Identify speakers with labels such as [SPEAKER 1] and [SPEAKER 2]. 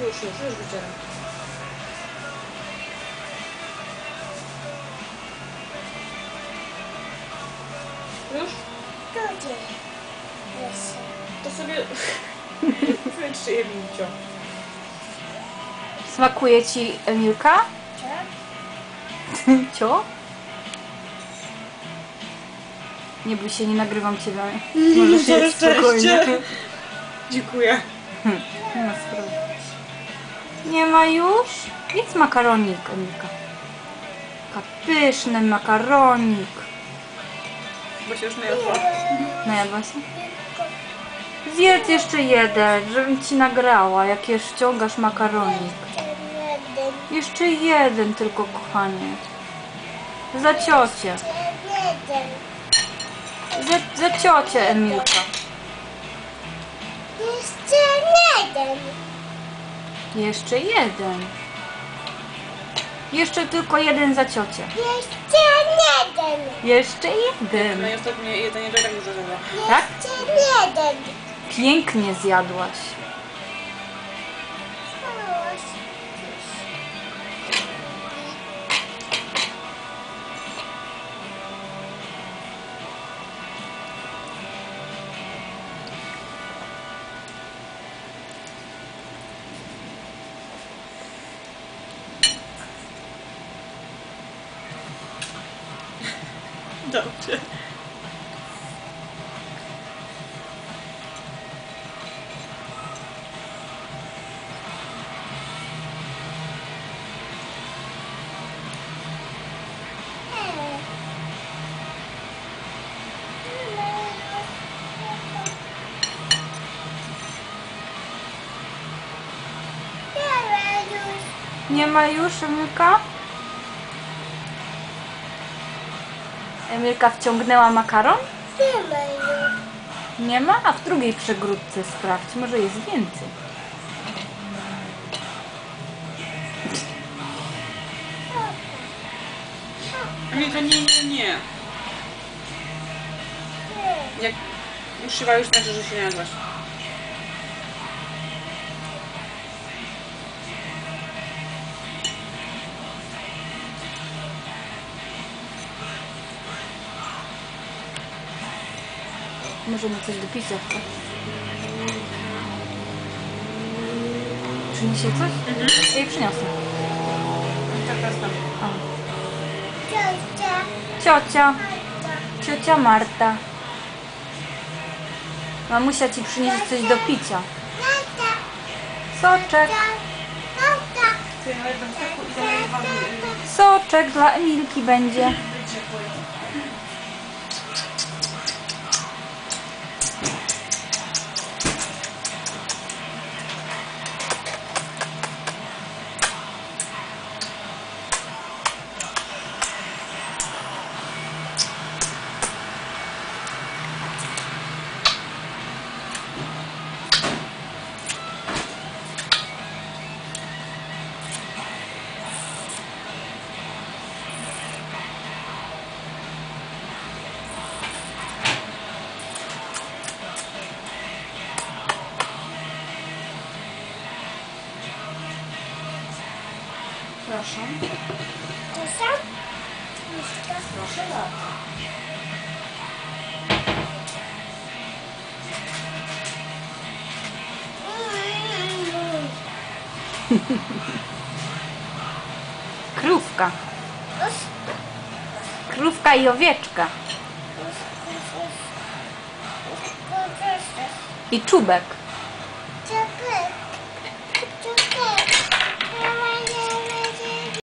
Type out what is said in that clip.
[SPEAKER 1] Już, już, już wycieram. Już? To sobie... Wytrzyj, Emilcio.
[SPEAKER 2] Smakuje ci Emilka?
[SPEAKER 3] Co?
[SPEAKER 2] Cio? Nie bój się, nie nagrywam ciebie. Możesz
[SPEAKER 1] Całe
[SPEAKER 2] jeść spokojnie.
[SPEAKER 1] Dziękuję.
[SPEAKER 2] Nie ma sprawy. Nie ma już? Jedz makaronik, Emilka. Taka pyszny makaronik.
[SPEAKER 1] Bo się już najadła.
[SPEAKER 2] Najadła się? Zjedz jeszcze jeden, żebym ci nagrała, jak je ściągasz makaronik.
[SPEAKER 3] Jeden.
[SPEAKER 2] Jeszcze jeden tylko, kochanie. Za ciocię.
[SPEAKER 3] Jeden.
[SPEAKER 2] Za, za ciocię, Emilka.
[SPEAKER 3] Jeszcze jeden.
[SPEAKER 2] Jeszcze jeden. Jeszcze tylko jeden za ciocię.
[SPEAKER 3] Jeszcze jeden.
[SPEAKER 2] Jeszcze
[SPEAKER 1] No
[SPEAKER 2] jeden.
[SPEAKER 1] i ostatnie jedzenie tak już zjadła.
[SPEAKER 2] Tak?
[SPEAKER 3] Jeszcze jeden.
[SPEAKER 2] Pięknie zjadłaś.
[SPEAKER 1] Dobrze.
[SPEAKER 2] Nie ma już Emilka? Emilka wciągnęła makaron? Nie ma? A w drugiej przegródce sprawdź, może jest więcej.
[SPEAKER 1] Emilka, nie, nie, nie. Jak już siła już znaczy, że się nie jadłaś.
[SPEAKER 2] Może mu coś do picia. Przyniesie coś? Mhm. Ja jej przyniosę.
[SPEAKER 1] Teraz tam.
[SPEAKER 2] A. Ciocia, ciocia Marta. Mamusia ci przyniesie coś do picia. Soczek, soczek dla Emilki będzie.
[SPEAKER 1] Proszę. Proszę bardzo.
[SPEAKER 2] Krówka. Krówka i owieczka. I czubek.